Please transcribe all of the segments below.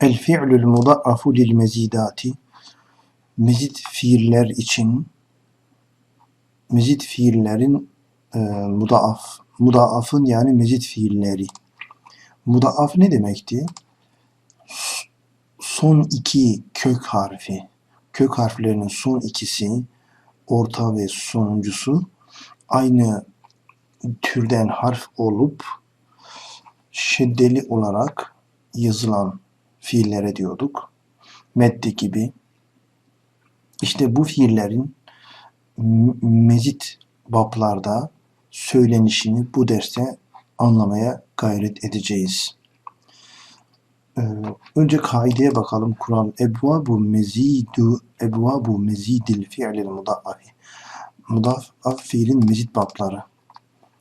El fi'lül mudaffu lil mezidati mezid fiiller için mezid fiillerin e, mudaaf mudaafın yani mezid fiilleri. Mudaaf ne demekti? Son iki kök harfi, kök harflerinin son ikisi, orta ve sonuncusu aynı türden harf olup şeddeli olarak yazılan fiillere diyorduk. Medde gibi. İşte bu fiillerin mezit bablarda söylenişini bu derste anlamaya gayret edeceğiz. Ee, önce kaideye bakalım. Kural ebvabu mezidu ebvabu mezidil fi'lil mudaffi. Mudaf fiilin mezit babları.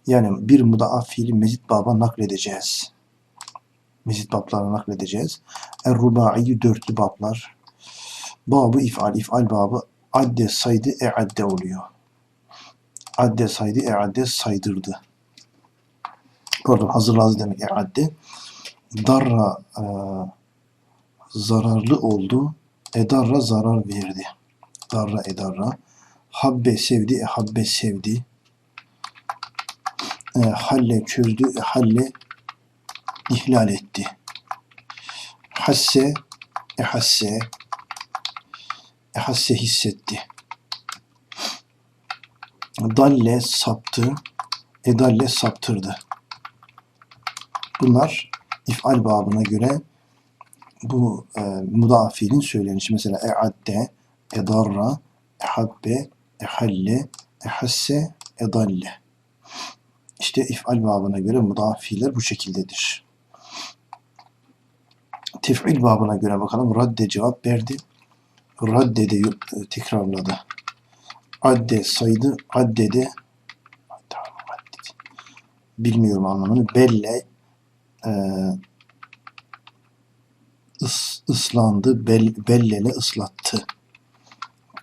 Yani bir mudaaf fiili mezit baba nakledeceğiz. Mezit bablarına nakledeceğiz. Er-rubai dörtlü bablar. Babı ifal, ifal babı adde saydı e'adde oluyor. Adde saydı e'adde saydırdı. Pardon hazırladı demek e'adde. Darra e, zararlı oldu. Edarra zarar verdi. Darra edarra. Habbe sevdi, e habbe sevdi. E, halle çözdü, e halle ihlal etti. Hasse, e hasse, e hasse hissetti. Dalle saptı, e dalle saptırdı. Bunlar ifal babına göre bu e, mudafilin söylenişi. Mesela e'adde, edarra, ehabbe, ehalle, ehasse, edalle. İşte ifal babına göre mudaf fiiller bu şekildedir. Tef'il babına göre bakalım. Radde cevap verdi. Radde de e, tekrarladı. Adde saydı. Adde de bilmiyorum anlamını. Belle e, ıs, ıslandı. Bel, bellele ıslattı.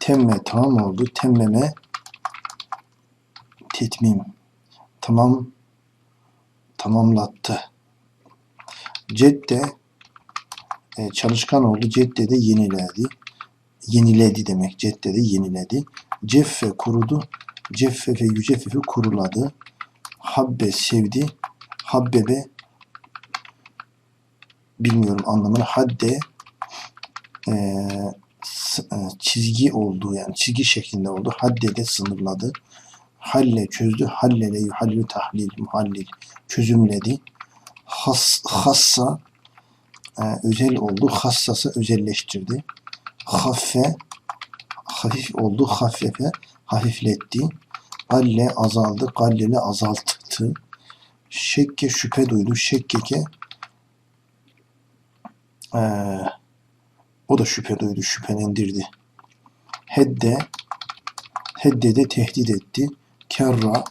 Temme tamam oldu. Temmeme tetmim tamam tamamlattı. Cedde e, çalışkan oldu. Cedde de yeniledi. Yeniledi demek. Cedde de yeniledi. Ceffe kurudu. Ceffe ve yüceffefi kuruladı. Habbe sevdi. Habbebe bilmiyorum anlamını. Hadde e, e, çizgi oldu yani çizgi şeklinde oldu. Hadde de sınırladı. Halle çözdü. Hallele yuhallü tahlil muhallil çözümledi. Has, hassa e, özel oldu. Hassası özelleştirdi. Haffe hafif oldu. Haffefe hafifletti. Galle azaldı. Gallele azalttı. Şekke şüphe duydu. Şekkeke e, o da şüphe duydu. Şüphelendirdi. Hedde heddede tehdit etti. Kerra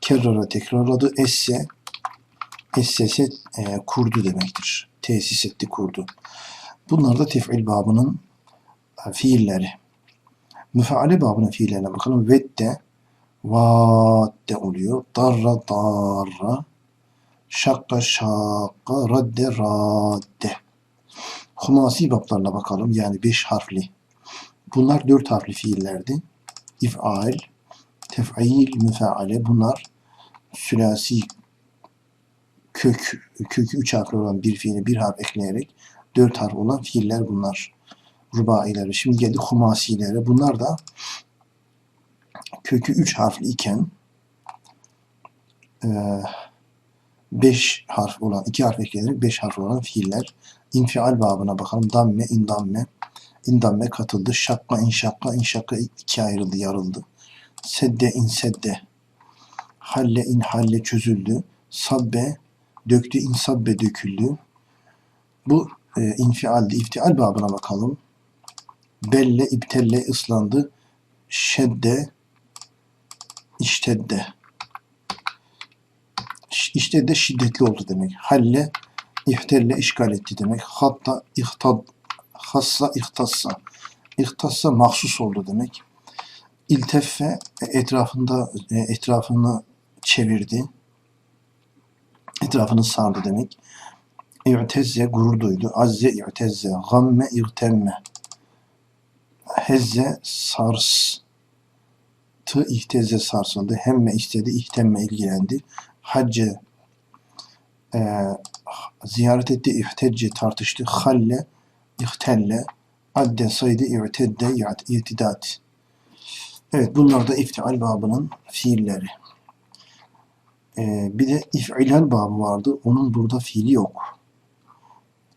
kerrara tekrarladı. Esse essese e, kurdu demektir. Tesis etti, kurdu. Bunlar da tef'il babının e, fiilleri. Müfeale babının fiillerine bakalım. Vedde vadde oluyor. Darra darra şakka şakka radde radde. Humasi bablarına bakalım. Yani beş harfli. Bunlar dört harfli fiillerdi. İf'al, tef'il, müfeale bunlar sülasi kök, kökü üç harfli olan bir fiile bir harf ekleyerek dört harf olan fiiller bunlar. Rubaileri. Şimdi geldik humasilere. Bunlar da kökü üç harfli iken eee, beş harf olan, iki harf ekleyerek beş harf olan fiiller. İnfial babına bakalım. Damme, indamme, indamme katıldı. Şakka, inşakka, inşakka iki ayrıldı, yarıldı. Sedde, insedde. Halle, inhalle çözüldü. Sabbe, döktü, insabbe döküldü. Bu e, infialdi. İftial babına bakalım. Belle, iptelle ıslandı. Şedde, iştedde. İşte de şiddetli oldu demek. Halle, ihtelle işgal etti demek. Hatta, ihtad, hassa, ihtassa. İhtassa mahsus oldu demek. İlteffe e, etrafında e, etrafını çevirdi. Etrafını sardı demek. İ'tezze gurur duydu. Azze i'tezze. Gamme i'temme. Hezze sars. Tı ihtezze sarsıldı. Hemme istedi. ihtemme ilgilendi. Hacce e, ziyaret etti. İhtecce tartıştı. Halle ihtelle. Adde saydı. i'tedde i'tidat. Evet bunlar da iftial babının fiilleri. Ee, bir de if'ilal babı vardı. Onun burada fiili yok.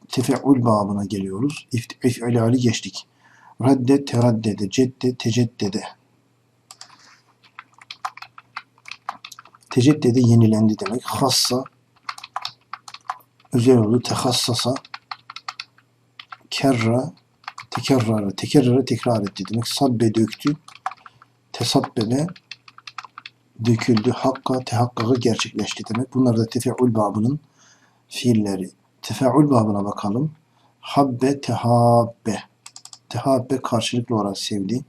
Tefe'ül babına geliyoruz. İft- İf'ilali geçtik. Radde, teraddede, cedde, teceddede. Teceddede yenilendi demek. Hassa, özel oldu. Tehassasa, kerra, tekerrara, tekerrara tekrar etti demek. Sabbe döktü, tesabbebe döküldü. Hakka, tehakkakı gerçekleşti demek. Bunlar da tefe'ül babının fiilleri. Tefe'ül babına bakalım. Habbe, tehabbe. Tehabbe karşılıklı olarak sevdi.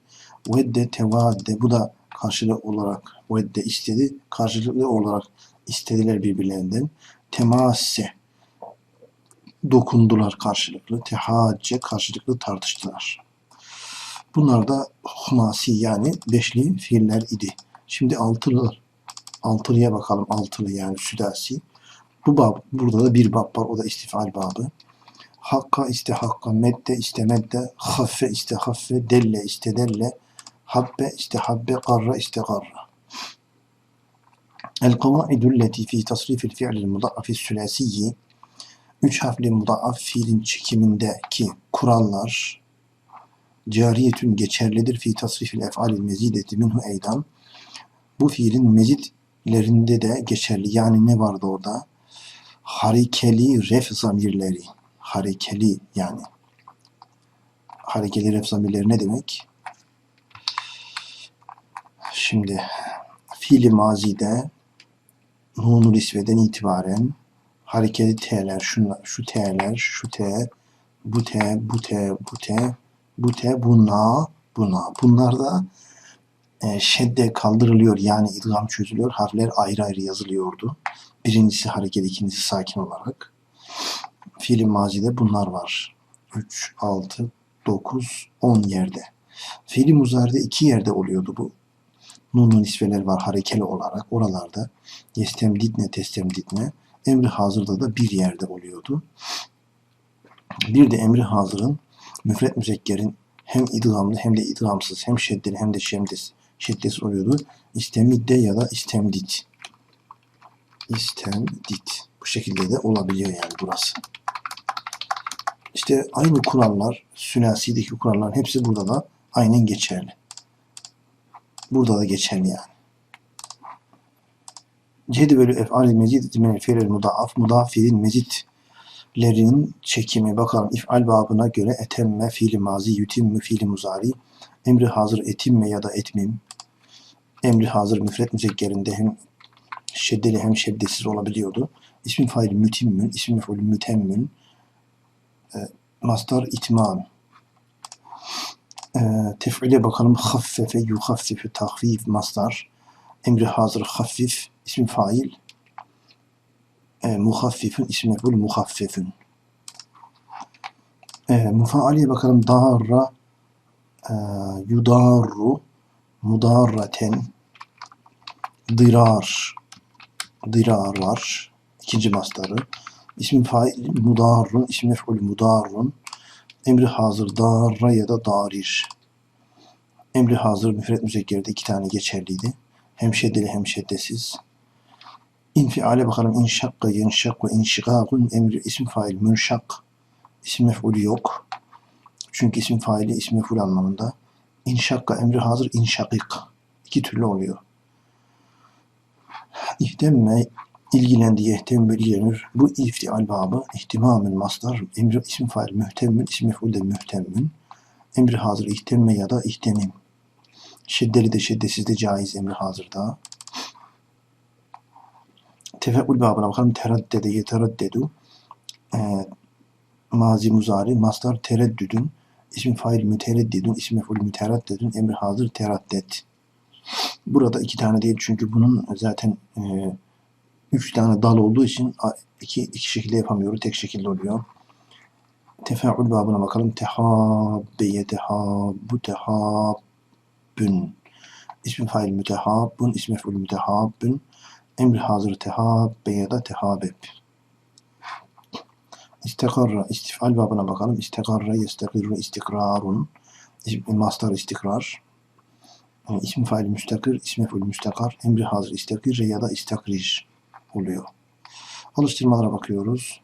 Vedde, tevadde. Bu da karşılıklı olarak vedde istedi. Karşılıklı olarak istediler birbirlerinden. Temasse. Dokundular karşılıklı. Tehacce karşılıklı tartıştılar. Bunlar da humasi yani beşli fiiller idi. Şimdi altılı, altılıya bakalım. Altılı yani südasi. Bu bab, burada da bir bab var. O da istifal babı. Hakka istehakka, medde istemedde, haffe istehaffe, delle istedelle, habbe istehabbe, garra istegarra. El-kavaidu alleti fi tasrifil fi'lil mudaffi sülasiyi üç harfli mudaaf fiilin çekimindeki kurallar cariyetün geçerlidir fi tasrifil ef'alil mezideti minhu eydan bu fiilin mezitlerinde de geçerli. Yani ne vardı orada? Harekeli ref zamirleri. Harekeli yani. Harekeli ref zamirleri ne demek? Şimdi fiili mazide nunul isveden itibaren harekeli t'ler, şu t'ler, şu t, bu t, bu t, bu t, bu t, buna, buna. Bunlar da e, şedde kaldırılıyor yani idgam çözülüyor. Harfler ayrı ayrı yazılıyordu. Birincisi hareket, ikincisi sakin olarak. Fiil mazide bunlar var. 3, 6, 9, 10 yerde. Fiil muzaride iki yerde oluyordu bu. Nun'un isveler var harekeli olarak. Oralarda yestemditne, testemditne. Emri hazırda da bir yerde oluyordu. Bir de emri hazırın müfret müzekkerin hem idgamlı hem de idgamsız hem şeddeli hem de şemdesiz şiddesi oluyordu. İstemidde ya da istemdit. İstemdit. Bu şekilde de olabiliyor yani burası. İşte aynı kurallar, sülasideki kuralların hepsi burada da aynen geçerli. Burada da geçerli yani. Cedvelü ef'al-i mezid minel fiilel mudaaf. Mudaaf fiilin mezitlerinin çekimi bakalım if'al babına göre etemme fiili mazi, yutimmu fiili muzari, emri hazır etimme ya da etmim, emri hazır müfret müzekkerinde hem şeddeli hem şeddesiz olabiliyordu. İsmi fail mütimmün, ismi mef'ul mütemmün, e, mastar itmam. E, tef'ile bakalım. Haffefe, yuhaffife, tahfif, mastar. Emri hazır hafif, ismi fail. E, muhaffifün, ismi mef'ul muhaffifün. E, mufaaliye bakalım. Darra, e, yudarru, mudarraten, dirar, dirar var. İkinci mastarı. İsmi fail mudarrun, ismi mef'ul mudarrun. Emri hazır darra ya da darir. Emri hazır müfret müzekkerde iki tane geçerliydi. Hem şeddeli hem şeddesiz. İnfiale bakalım. İnşakka, yenşak ve inşikakun emri isim fail münşak. İsim mef'ulü yok. Çünkü isim faili isim mef'ul anlamında. İnşakka emri hazır inşakik. İki türlü oluyor. İhtemme ilgilendi, yehtem ilgilenir. Bu iftial babı ihtimamın mastar, emri isim fail mühtemmün, isim mef'ul de. Emri hazır ihtemme ya da ihtemim. Şeddeli de şeddesiz de caiz emri hazırda. Tefekkül babına bakalım. Teraddede yeteraddedu. Ee, mazi muzari, mastar tereddüdün. İsmi fail mütereddidun, ismi mef'ul müteraddidun, emri hazır teraddet. Burada iki tane değil çünkü bunun zaten e, Üç tane dal olduğu için iki, iki şekilde yapamıyoruz. Tek şekilde oluyor. Tefaül babına bakalım. Tehabbe yetehabbu tehabbün. İsmi fail mütehabbun. İsmi mef'ul mütehabbün. Emri hazır tehabbe ya da tehabeb. İstekarra, istifal babına bakalım. İstekarra, yestekirru, istikrarun. İsmi mastar istikrar. Yani ismi fail müstakir, ismi mef'ul müstakar. Emri hazır istekir ya da istakrir oluyor. Alıştırmalara bakıyoruz.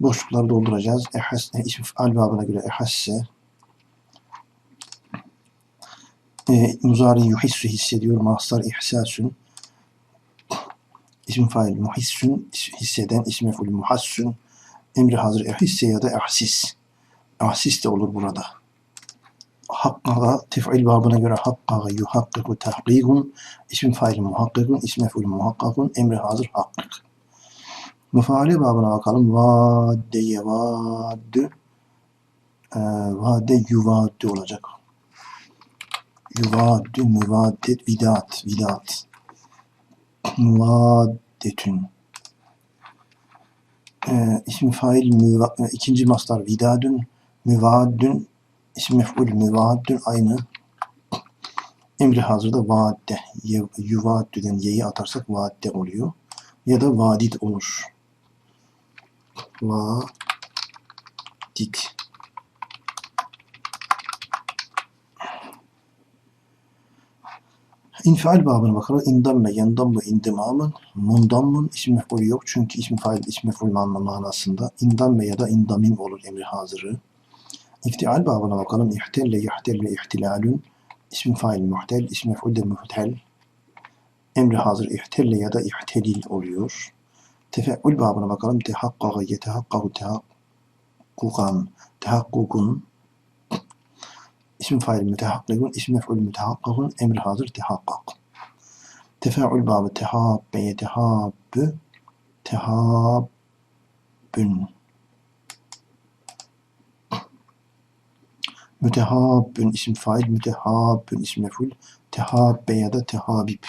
Boşlukları dolduracağız. Ehas, e, ismi fail babına göre ehasse. E, muzari yuhissu hissediyor. Mastar ihsasün. İsim fail muhissün hisseden ismi mef'ul muhassün emri hazır ehisse ya da ehsis. Ehsis de olur burada. Hakkaga tef'il babına göre hakkaga yuhakkiku tahkikun isim fail muhakkikun ismi mef'ul muhakkakun emri hazır hakkik. Müfaale babına bakalım. Vadde yevaddü e, vade olacak. Yuvaddü müvaddet vidat vidat muvaddetün e, ismi fail müva, e, ikinci mastar vidadün müvaddün ismi mef'ul müvaddün aynı emri hazırda vaadde yuvaddüden ye'yi atarsak vaadde oluyor ya da vadid olur. Vadid İnfial babına bakalım. İndamme, yendamme, indimamın, mundammun ismi mef'ul yok. Çünkü ismi fail ismi mef'ul manasında. İndamme ya da indamim olur emri hazırı. İftial babına bakalım. İhtelle, yahtelle, ihtilalün. İsmi fail muhtel, ismi mef'ul de muhtel. Emri hazır ihtelle ya da ihtelil oluyor. Tefe'ül babına bakalım. Tehakkaga, yetehakkagu, tehakkukan, tehakkukun. İsim fail mütehakkikun, isim mef'ul mütehakkikun, emri hazır tehakkak. Tefaül babı tehabbe yetehabbü, tehabbün. Mütehabbün isim fail, mütehabbün isim mef'ul, tehabbe ya da tehabib.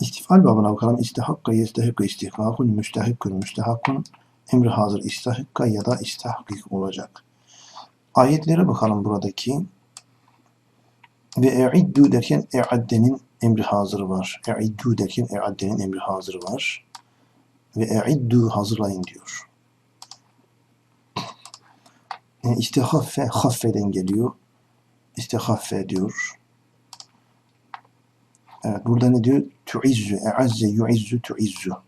İstifal babına bakalım. İstihakka yestehikka istihkakun, müstehikkun, müstehakkun, emri hazır istahikka ya da istahkik olacak. Ayetlere bakalım buradaki. Ve e'iddu derken e'addenin emri hazırı var. E'iddu derken e'addenin emri hazırı var. Ve e'iddu hazırlayın diyor. Yani istihaffe haffeden geliyor. İstihaffe diyor. Evet, burada ne diyor? Tu'izzu, e'azze, yu'izzu, tu'izzu.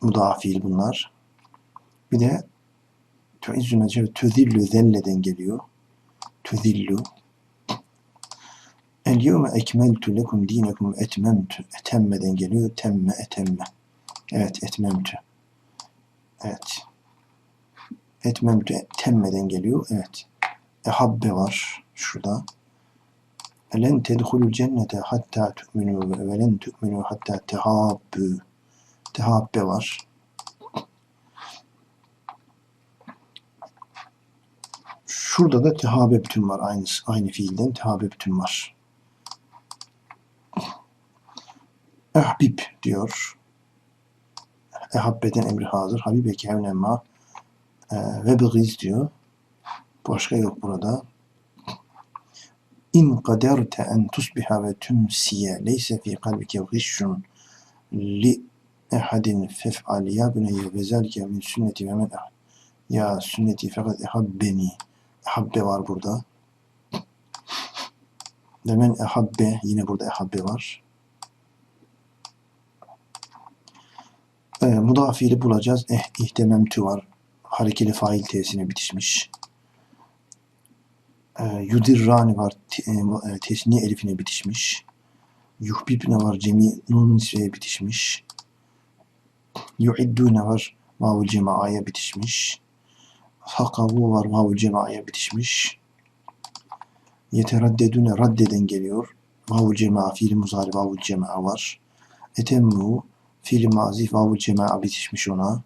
Mudafil bunlar. Bir de tu'izzu mecel tüzillu zelleden geliyor. Tüzillu. El yevme ekmeltu lekum dinekum etmemtu. Etemmeden geliyor. Temme, etemme. Evet, etmemtu. Evet. Etmemtu, temmeden geliyor. Evet. Ehabbe var şurada. Elen tedhulul cennete hatta tu'minu ve len tu'minu hatta tehabbu. Tehabbe var. Şurada da tehabebtün var. Aynı, aynı fiilden tehabebtün var. Ehbib diyor. Ehabbeden emri hazır. Habibe kevnemma e, ve bıgiz diyor. Başka yok burada. İn kaderte en tusbiha ve tümsiye leyse fi kalbike gışşun li ehadin fef'al ya buneyye ve zelke min sünneti ve men ya sünneti fakat ehabbeni ehabbe var burada. Ve men ehabbe yine burada ehabbe var. E, mudafili bulacağız. Eh ihtememtü var. Harekeli fail tesine bitişmiş. E, yudirrani var te, e, tesniye elifine bitişmiş. Yuhbibne var cemi nun nisveye bitişmiş. Yuiddune var vavul cemaaya bitişmiş hakavu var vavul cemaaya bitişmiş. Yeteraddedune raddeden geliyor. Vavul cemaa fiili muzari vavul cemaa var. Etemmu fiili mazi vavul cemaa bitişmiş ona.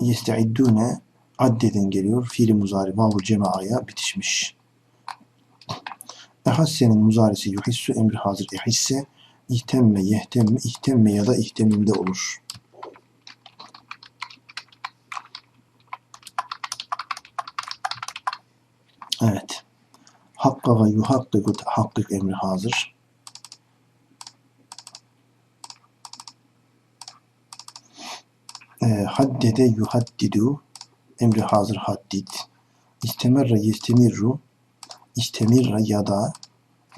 Yesteiddune addeden geliyor. Fiili muzari vavul cemaaya bitişmiş. Ehassenin muzarisi yuhissu emri hazır ehisse ihtemme yehtemme ihtemme ya da ihtemimde olur. Evet. Hakka ve yuhakkiku tahakkik emri hazır. E, haddede yuhaddidu emri hazır haddid. İstemerre yestemirru istemirra ya da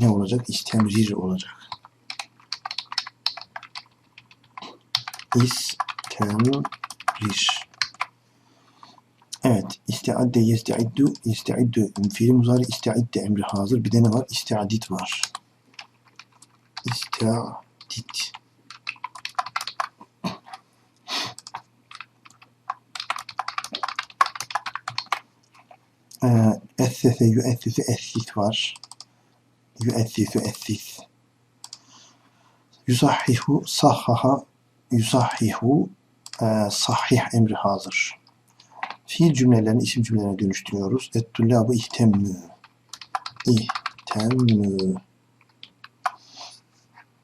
ne olacak? İstemrir olacak. İstemrir. Evet. İstiadde yesteiddu yesteiddu fiil muzari istiadde emri hazır. Bir de ne var? İstiadit var. İstiadit. Ee, Essese yüessise essis var. Yüessisu essis. Yusahhihu sahhaha yusahhihu e, sahih emri hazır. Fiil cümlelerini isim cümlelerine dönüştürüyoruz. Et-tullâbu ihtemmü. İhtemmü.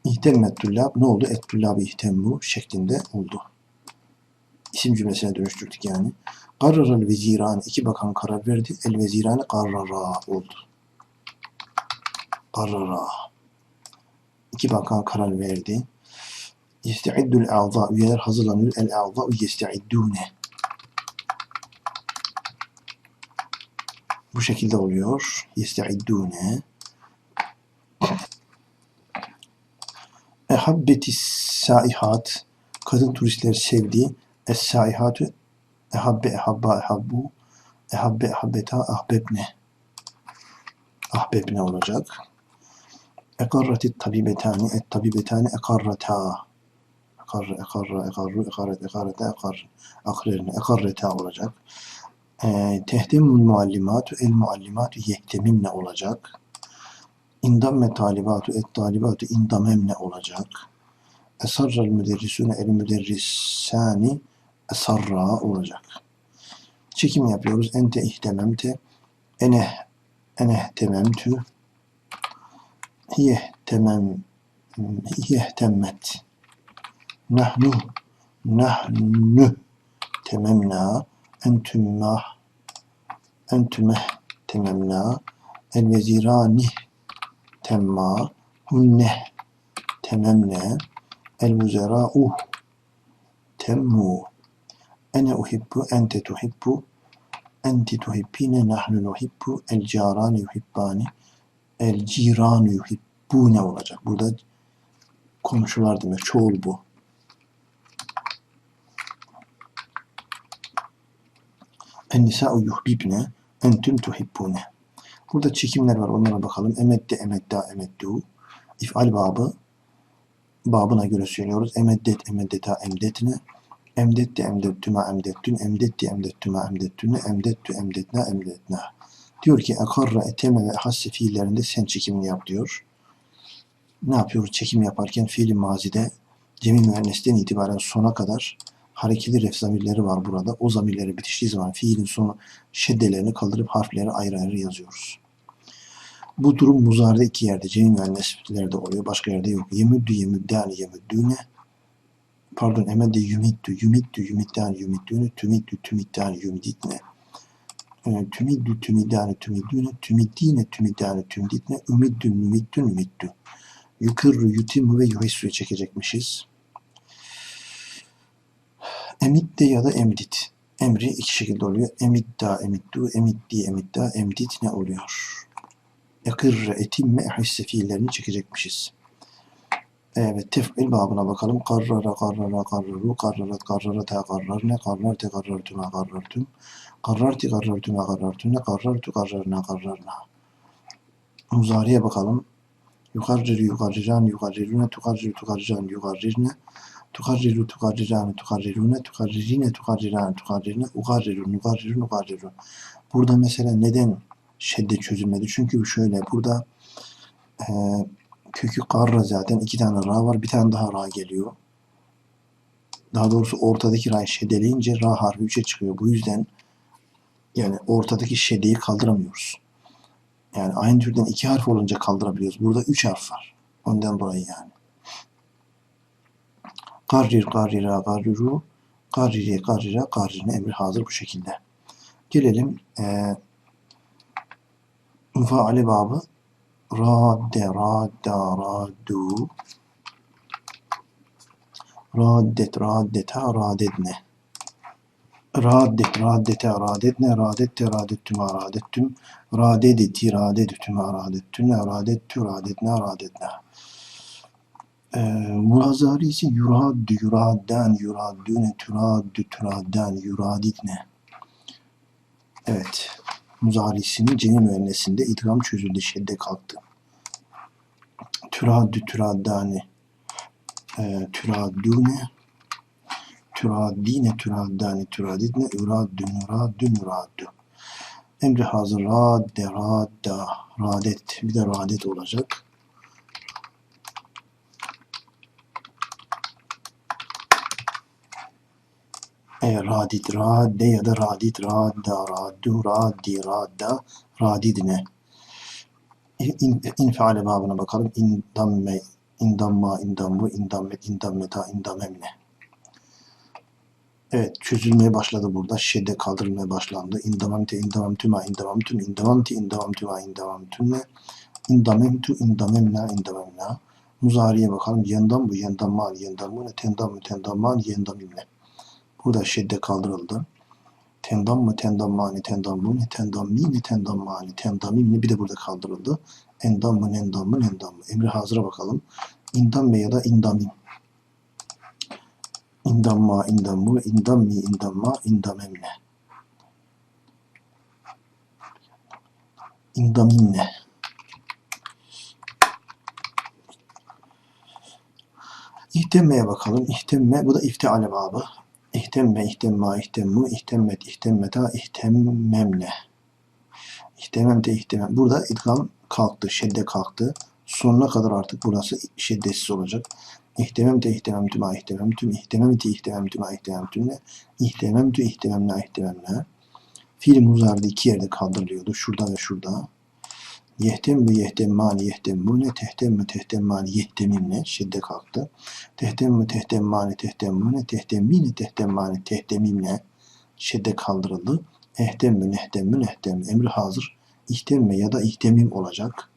İhtemmet tullâb ne oldu? Et-tullâbu ihtemmü şeklinde oldu. İsim cümlesine dönüştürdük yani. Karraral vezirani iki bakan karar verdi. El vezirani karrara oldu. Karrara. İki bakan karar verdi. Yeste'iddül a'za üyeler hazırlanıyor. El a'za yeste'iddûne. Bu şekilde oluyor. Yeste'iddûne. Ehabbetis saihat kadın turistler sevdi. Es saihatu ehabbe ehabba ehabbu ehabbe ehabbeta ahbebne ahbebne olacak. Ekarratit tabibetani et tabibetani ekarrata ekarra ekarra ekarru ekaret ekarete ekar akrerine ekarreta olacak. E, tehdimul muallimatu el muallimatu yehtemimne olacak. İndamme talibatu et talibatu indamemne olacak. Esarral müderrisune el müderrisani esarra olacak. Çekim yapıyoruz. Ente ihtememte ene ene tememtü hiye temem hiye nahnu nahnu tememna entüm mah entüme tememna el vezirani temma hunne tememne el muzera'u temmu ene uhibbu ente tuhibbu enti tuhibbine nahnu nuhibbu el carani yuhibbani el ciranu yuhibbune olacak. Burada komşular demek. Çoğul bu. En nisa'u yuhbibne entüm tuhibbune. Burada çekimler var. Onlara bakalım. Emedde emedda emeddu. İf'al babı babına göre söylüyoruz. Emeddet emeddeta emdetne. Emdetti emdettü ma emdettün. Emdetti emdettü ma emdettüne. Emdettü emdetna emdetna. Diyor ki ekarra eteme ve hasse fiillerinde sen çekimini yap diyor. Ne yapıyor? Çekim yaparken fiili mazide cemi müennesten itibaren sona kadar harekeli ref zamirleri var burada. O zamirleri bitiştiği zaman fiilin sonu şeddelerini kaldırıp harfleri ayrı ayrı yazıyoruz. Bu durum muzaride iki yerde cemi müenneslerde oluyor. Başka yerde yok. Yemüddü yemüddâni yemüddûne pardon emedde yumiddü yumiddü yumiddâni yumiddûne tümiddü tümiddâni yumditne e, tümiddü tümiddâni tümiddûne tümiddîne tümiddâni tümditne ümiddün ümiddün ümiddü yukırru yutimmu ve yuhissu'yu çekecekmişiz. Emidde ya da emdit. Emri iki şekilde oluyor. Emidda, emiddu, emiddi, emidda, emdit ne oluyor? Ekirre, etimme, ehisse fiillerini çekecekmişiz. Evet, tef'il babına bakalım. Karrara, karrara, karraru, karrarat, karrarata, karrarne, karrarte, karrartuna, karrartum. Karrarti, karrartuna, karrartune, karrartu, karrarna, karrarna. Muzariye bakalım. Yukarriru, yukarriran, yukarrirune, tukarriru, tukarriran, yukarrirne. Tukarriru, tukarriran, tukarrirune, tukarririne, tukarriran, tukarririne, ukarriru, nukarriru, nukarriru. Burada mesela neden şedde çözülmedi? Çünkü şöyle, burada e, kökü karra zaten iki tane ra var, bir tane daha ra geliyor. Daha doğrusu ortadaki ra şeddeleyince ra harfi üçe çıkıyor. Bu yüzden yani ortadaki şeddeyi kaldıramıyoruz. Yani aynı türden iki harf olunca kaldırabiliyoruz. Burada üç harf var. Ondan dolayı yani. Karrir, karrira, karriru, karriri, karrira, karrine emri hazır bu şekilde. Gelelim eee müfaale babı. Radde, radda, raddu. Raddet, raddeta, radedne. Raddet, raddete, radedne, radette, radettüme, radettüm. Radedeti, radedütüme, radettüne, radettü, radedne, radedne. Ee, Murazarisi yuraddü, yuradden, yuraddüne, türaddü, türadden, yuradidne. Evet. Muzarisinin cemi müennesinde idgam çözüldü, şedde kalktı. Türaddü, türaddani, e, türaddüne, türaddine, türaddani, türadidne, üraddü, nuraddü, nuraddü. Emri hazır, radde, radda, radet. Bir de radet olacak. E, radit, radde ya da radit, radda, raddu, raddi, radda, radidine. İn, infiale babına bakalım. İndamme, indamma, indammu, indammet, indammeta, indamemne. Evet çözülmeye başladı burada. Şedde kaldırılmaya başlandı. İndamamte, indamamtüma, indamamtüm, indamamti, indamamtüma, indamamtümme. İndamemtu, indamemna, indamemna. Muzariye bakalım. Yendam bu, yendamman, yendamune, tendam, tendamman, yendamimne. Burada şedde kaldırıldı. Tendam mı, tendammani, tendammune, tendammine, tendammani, tendamimne bir de burada kaldırıldı. Endam mı, nendam mı, nendam mı. Emri hazıra bakalım. İndam ya da indamim. İndamma, indammu, indammi, indamma, indamemne. İndamimne. İhtemmeye bakalım. İhtemme, bu da iftiale babı. İhtemme, ihtemma, ihtemmu, ihtemmet, ihtemmeta, ihtemmemne. İhtememte, ihtemem. Burada idgam kalktı, şedde kalktı. Sonuna kadar artık burası şeddesiz olacak. İhtememte, ihtememtü, ma ihtememtüm, ihtememti, ihtememtü, ma ihtememtümle, ihtememtü, ihtememna, ihtememna. Fiil muzarda iki yerde kaldırılıyordu. Şurada ve şurada. Yehtem ve yehtemmani yehtemmune tehtem ve tehtemmani yehtemimle şiddet kalktı. Tehtem ve tehtemmani tehtemmune tehtemmine tehtemmani tehtemimle şiddet kaldırıldı. Ehtem ve nehtem ve nehtem emri hazır. İhtemme ya da ihtemim olacak.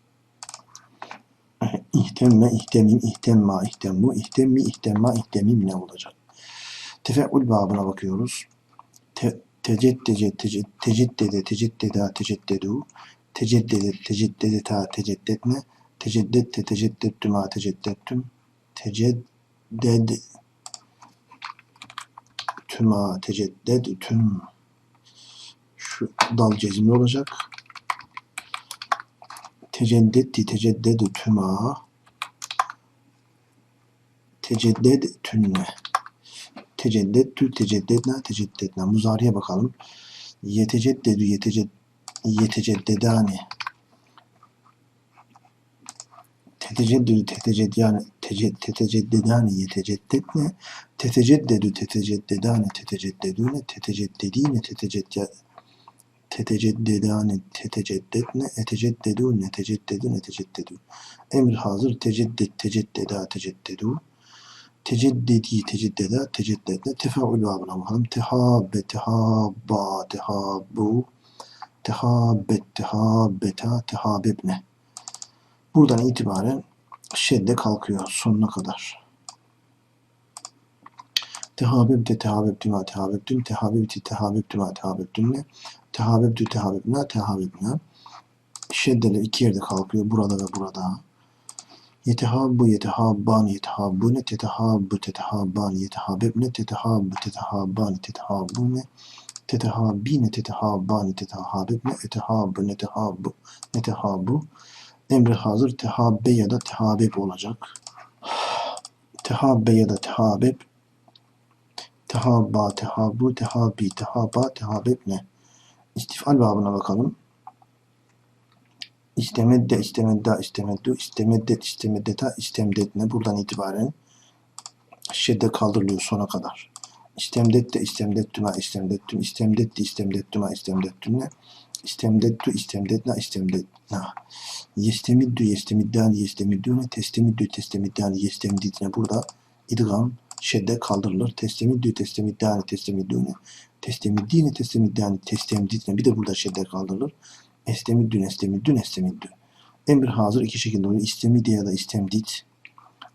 İhtemme, ihtemim, ihtemma, ihtemmu, ihtemmi, ihtemma, ihtemim ne olacak? Tefeül babına bakıyoruz. Te, teceddece, teceddede, teceddeda, teceddedu, teceddede, teceddedeta, teceddetne, teceddette, teceddettüma, teceddettüm, tecedded, tüma, tecedded, tüm. Şu dal cezimli olacak. Teceddetti, teceddedu tüma, tecedded, tünne. Teceddettü, teceddedna, teceddedna. Muzariye bakalım. Yeteceddedü, yeteced, yeteceddedani. Teteceddedü, teteceddani, tece, teteceddedani, yeteceddedne. Teteceddedü, teteceddedani, teteceddedüne, teteceddedine, teteceddedine teteceddedane, teteceddetne, eteceddedûn, neteceddedûn, eteceddedûn. Emir hazır, teceddet, teceddeda, teceddedu. Teceddedi, teceddeda, teceddedne. Tefaül babına bakalım. Tehabbe, tehabba, tehabbu. Tehabbet, tehabbeta, tehabebne. Buradan itibaren şedde kalkıyor sonuna kadar. Tehabebte, tehabebtüma, tehabebtüm, tehabebti, tehabebtüma, tehabebtümle. Tehabebtü, tehabebna, tehabebna. Şeddeler iki yerde kalkıyor. Burada ve burada. Yetehabbu, yetehabban, yetehabbune, tetehabbu, tetehabban, yetehabebne, tetehabbu, tetehabban, tetehabbune, tetehabbine, tetehabban, tetehabebne, etehabbu, netehabbu, netehabbu. Emri hazır tehabbe ya da tehabeb olacak. Tehabbe ya da tehabeb Tehabba, tehabbu, tehabbi, tehaba, tehabeb ne? İstifal babına bakalım. İstemedde, istemedda, istemeddu, istemeddet, istemeddeta, istemdetne. Buradan itibaren şedde kaldırılıyor sona kadar. İstemdette, istemdettüma, istemdettüm, istemdetti, istemdettüma, istemdettümne. istemdettu, istemdetna, istemdetna. Yestemiddu, yestemiddan, yestemiddune, testemiddü, testemiddan, yestemditne. Burada idgam şedde kaldırılır. Testemiddü, testemiddan, testemiddune, testemiddine, testemiddan, testemditne. Bir de burada şedde kaldırılır. Estemiddün, estemiddün, estemiddü. Emir hazır iki şekilde oluyor. İstemidi ya da istemdit.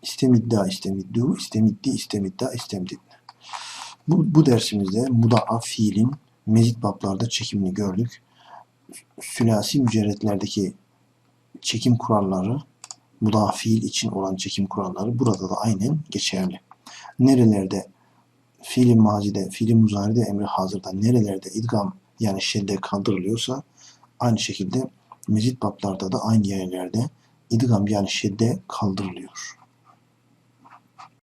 İstemidda, istemiddu, istemiddi, istemidda, istemdit. Bu, bu dersimizde mudaaf fiilin mezit bablarda çekimini gördük. Sülasi mücerretlerdeki çekim kuralları, mudaaf fiil için olan çekim kuralları burada da aynen geçerli. Nerelerde fiili mazide, fiili muzaride, emri hazırda nerelerde idgam yani şedde kaldırılıyorsa aynı şekilde mezit bablarda da aynı yerlerde idgam yani şedde kaldırılıyor.